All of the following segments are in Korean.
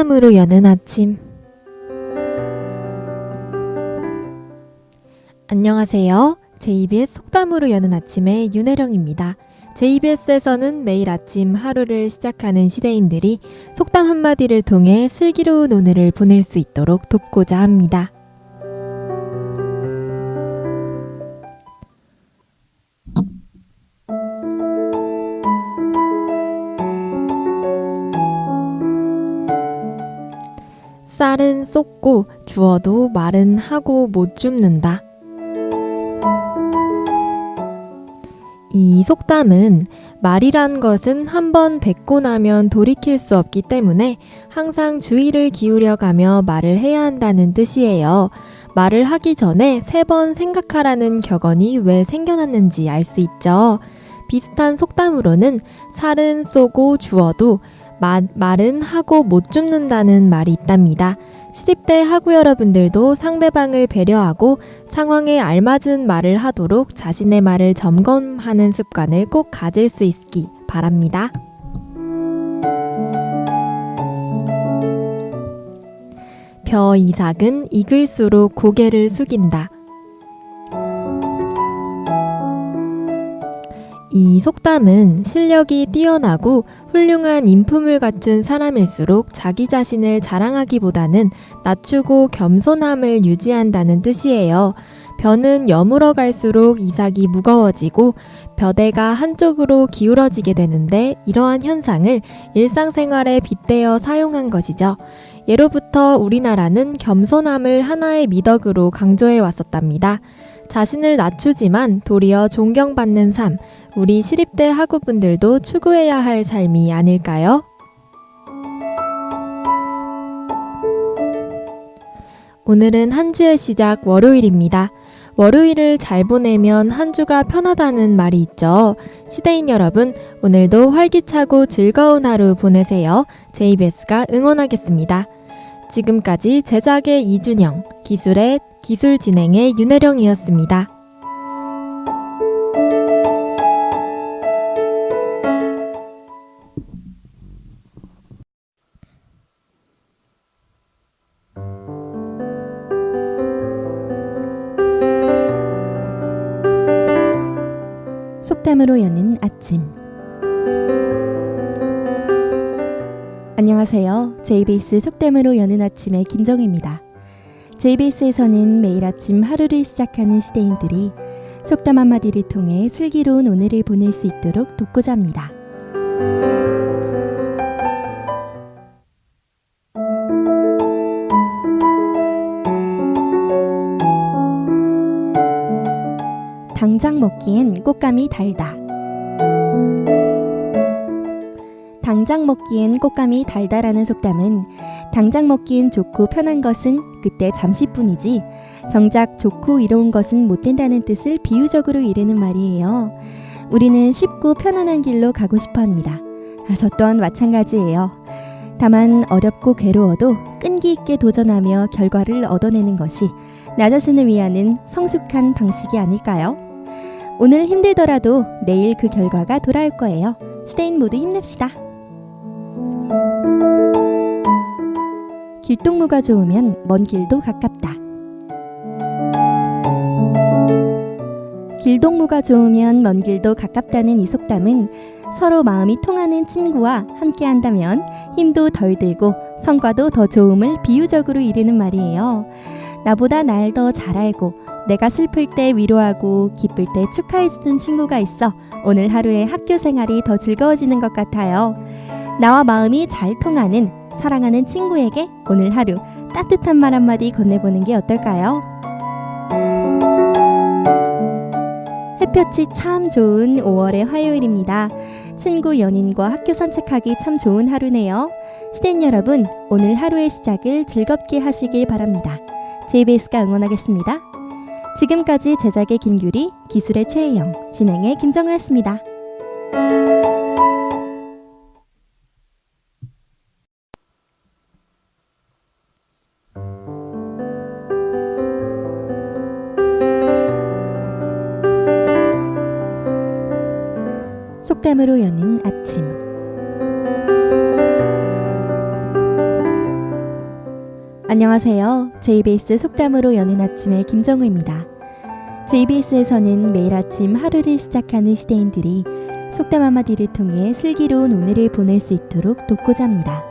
속담으로 여는 아침. 안녕하세요. JBS 속담으로 여는 아침의 윤혜령입니다. JBS에서는 매일 아침 하루를 시작하는 시대인들이 속담 한마디를 통해 슬기로운 오늘을 보낼 수 있도록 돕고자 합니다. 쌀은 쏟고 주어도 말은 하고 못 줍는다. 이 속담은 말이란 것은 한 번 뱉고 나면 돌이킬 수 없기 때문에 항상 주의를 기울여 가며 말을 해야 한다는 뜻이에요. 말을 하기 전에 세 번 생각하라는 격언이 왜 생겨났는지 알 수 있죠. 비슷한 속담으로는 살은 쏘고 주어도 마, 말은 하고 못 줍는다는 말이 있답니다. 시립대 학우 여러분들도 상대방을 배려하고 상황에 알맞은 말을 하도록 자신의 말을 점검하는 습관을 꼭 가질 수 있기 바랍니다. 벼 이삭은 익을수록 고개를 숙인다. 이 속담은 실력이 뛰어나고 훌륭한 인품을 갖춘 사람일수록 자기 자신을 자랑하기보다는 낮추고 겸손함을 유지한다는 뜻이에요. 벼는 여물어 갈수록 이삭이 무거워지고 벼대가 한쪽으로 기울어지게 되는데 이러한 현상을 일상생활에 빗대어 사용한 것이죠. 예로부터 우리나라는 겸손함을 하나의 미덕으로 강조해 왔었답니다. 자신을 낮추지만 도리어 존경받는 삶, 우리 시립대 학우분들도 추구해야 할 삶이 아닐까요? 오늘은 한 주의 시작 월요일입니다. 월요일을 잘 보내면 한 주가 편하다는 말이 있죠. 시대인 여러분, 오늘도 활기차고 즐거운 하루 보내세요. JBS가 응원하겠습니다. 지금까지 제작의 이준영, 기술의 기술 진행의 윤혜령이었습니다. 속담으로 여는 아침. 안녕하세요. JBS 속담으로 여는 아침의 김정희입니다. JBS에서는 매일 아침 하루를 시작하는 시대인들이 속담 한마디를 통해 슬기로운 오늘을 보낼 수 있도록 돕고자 합니다. 당장 먹기엔 꽃감이 달다. 당장 먹기엔 꽃감이 달다라는 속담은 당장 먹기엔 좋고 편한 것은 그때 잠시뿐이지 정작 좋고 이로운 것은 못 된다는 뜻을 비유적으로 이르는 말이에요. 우리는 쉽고 편안한 길로 가고 싶어 합니다. 아, 저 또한 마찬가지예요. 다만 어렵고 괴로워도 끈기 있게 도전하며 결과를 얻어내는 것이 나 자신을 위하는 성숙한 방식이 아닐까요? 오늘 힘들더라도 내일 그 결과가 돌아올 거예요. 시대인 모두 힘냅시다. 길동무가 좋으면 먼 길도 가깝다. 길동무가 좋으면 먼 길도 가깝다는 이 속담은 서로 마음이 통하는 친구와 함께 한다면 힘도 덜 들고 성과도 더 좋음을 비유적으로 이르는 말이에요. 나보다 날 더 잘 알고 내가 슬플 때 위로하고 기쁠 때 축하해주는 친구가 있어 오늘 하루의 학교 생활이 더 즐거워지는 것 같아요. 나와 마음이 잘 통하는 사랑하는 친구에게 오늘 하루 따뜻한 말 한마디 건네보는 게 어떨까요? 햇볕이 참 좋은 5월의 화요일입니다. 친구 연인과 학교 산책하기 참 좋은 하루네요. 시대인 여러분, 오늘 하루의 시작을 즐겁게 하시길 바랍니다. JBS가 응원하겠습니다. 지금까지 제작의 김규리, 기술의 최혜영, 진행의 김정우였습니다. 속담으로 여는 아침 안녕하세요. JBS 속담으로 여는 아침의 김정우입니다. JBS에서는 매일 아침 하루를 시작하는 시대인들이 속담 한마디를 통해 슬기로운 오늘을 보낼 수 있도록 돕고자 합니다.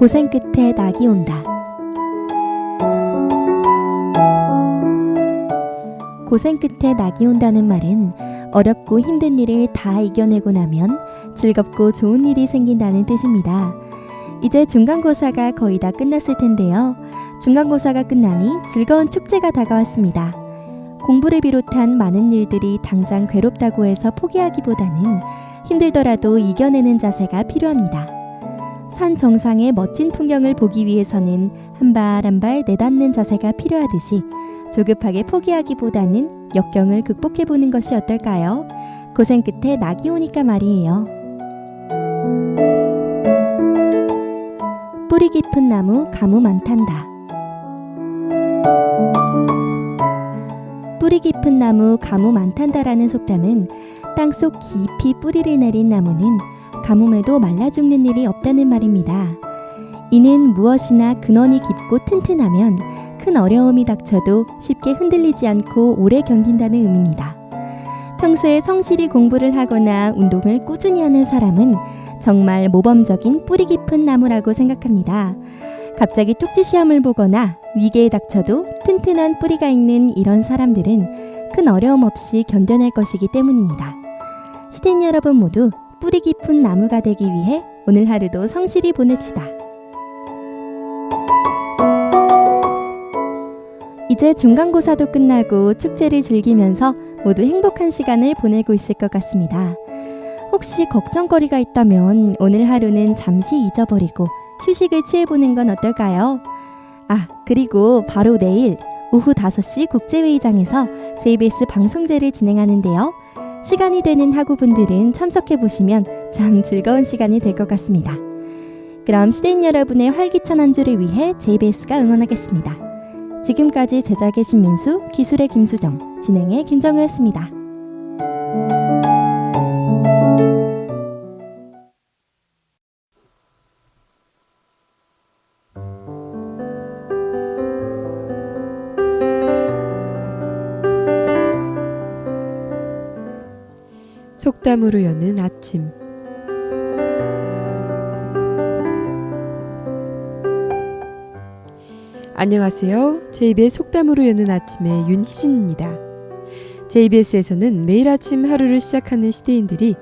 고생 끝에 낙이 온다. 고생 끝에 낙이 온다는 말은 어렵고 힘든 일을 다 이겨내고 나면 즐겁고 좋은 일이 생긴다는 뜻입니다. 이제 중간고사가 거의 다 끝났을 텐데요. 중간고사가 끝나니 즐거운 축제가 다가왔습니다. 공부를 비롯한 많은 일들이 당장 괴롭다고 해서 포기하기보다는 힘들더라도 이겨내는 자세가 필요합니다. 산 정상의 멋진 풍경을 보기 위해서는 한 발 한 발 내닫는 자세가 필요하듯이 조급하게 포기하기보다는 역경을 극복해 보는 것이 어떨까요? 고생 끝에 낙이 오니까 말이에요. 뿌리 깊은 나무 가뭄 안 탄다. 뿌리 깊은 나무 가뭄 안 탄다라는 속담은 땅속 깊이 뿌리를 내린 나무는 가뭄에도 말라 죽는 일이 없다는 말입니다. 이는 무엇이나 근원이 깊고 튼튼하면 큰 어려움이 닥쳐도 쉽게 흔들리지 않고 오래 견딘다는 의미입니다. 평소에 성실히 공부를 하거나 운동을 꾸준히 하는 사람은 정말 모범적인 뿌리 깊은 나무라고 생각합니다. 갑자기 뚝지 시험을 보거나 위기에 닥쳐도 튼튼한 뿌리가 있는 이런 사람들은 큰 어려움 없이 견뎌낼 것이기 때문입니다. 시대인 여러분 모두 뿌리 깊은 나무가 되기 위해 오늘 하루도 성실히 보냅시다. 이제 중간고사도 끝나고 축제를 즐기면서 모두 행복한 시간을 보내고 있을 것 같습니다. 혹시 걱정거리가 있다면 오늘 하루는 잠시 잊어버리고 휴식을 취해보는 건 어떨까요? 아, 그리고 바로 내일 오후 5시 국제회의장에서 JBS 방송제를 진행하는데요. 시간이 되는 학우분들은 참석해 보시면 참 즐거운 시간이 될 것 같습니다. 그럼 시대인 여러분의 활기찬 한 주를 위해 JBS가 응원하겠습니다. 지금까지 제작의 신민수, 기술의 김수정, 진행의 김정우였습니다. 속담으로 여는 아침 안녕하세요. JBS 속담으로 여는 아침의 윤희진입니다. JBS에서는 매일 아침 하루를 시작하는 시대인들이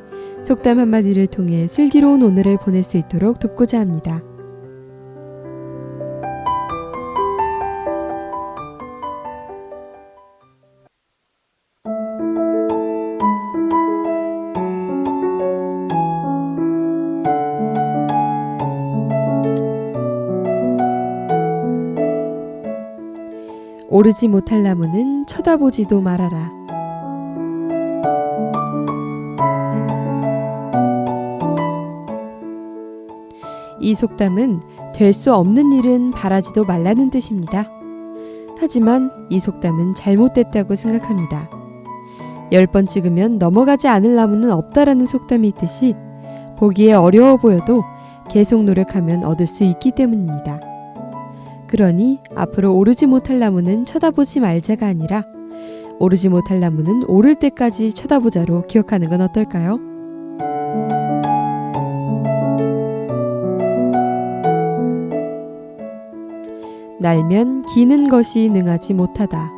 속담 한마디를 통해 슬기로운 오늘을 보낼 수 있도록 돕고자 합니다. 오르지 못할 나무는 쳐다보지도 말아라. 이 속담은 될 수 없는 일은 바라지도 말라는 뜻입니다. 하지만 이 속담은 잘못됐다고 생각합니다. 열 번 찍으면 넘어가지 않을 나무는 없다라는 속담이 있듯이 보기에 어려워 보여도 계속 노력하면 얻을 수 있기 때문입니다. 그러니 앞으로 오르지 못할 나무는 쳐다보지 말자가 아니라 오르지 못할 나무는 오를 때까지 쳐다보자로 기억하는 건 어떨까요? 날면 기는 것이 능하지 못하다.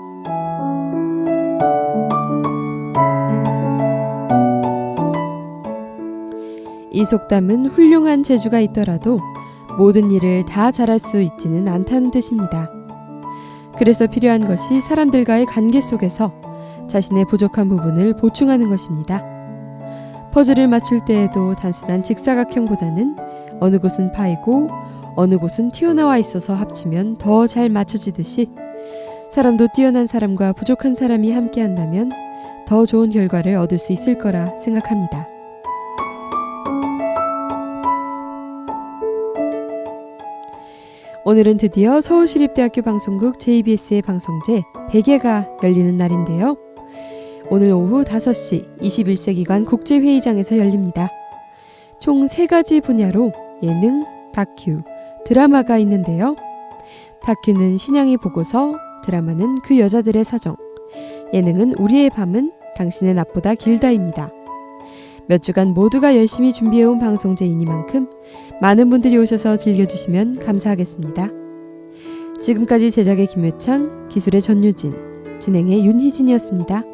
이 속담은 훌륭한 재주가 있더라도 모든 일을 다 잘할 수 있지는 않다는 뜻입니다. 그래서 필요한 것이 사람들과의 관계 속에서 자신의 부족한 부분을 보충하는 것입니다. 퍼즐을 맞출 때에도 단순한 직사각형보다는 어느 곳은 파이고 어느 곳은 튀어나와 있어서 합치면 더 잘 맞춰지듯이 사람도 뛰어난 사람과 부족한 사람이 함께 한다면 더 좋은 결과를 얻을 수 있을 거라 생각합니다. 오늘은 드디어 서울시립대학교 방송국 JBS의 방송제 100회가 열리는 날인데요. 오늘 오후 5시 21세기관 국제회의장에서 열립니다. 총 3가지 분야로 예능, 다큐, 드라마가 있는데요. 다큐는 신양이 보고서, 드라마는 그 여자들의 사정, 예능은 우리의 밤은 당신의 낮보다 길다입니다. 몇 주간 모두가 열심히 준비해온 방송제이니만큼 많은 분들이 오셔서 즐겨주시면 감사하겠습니다. 지금까지 제작의 김효창, 기술의 전유진, 진행의 윤희진이었습니다.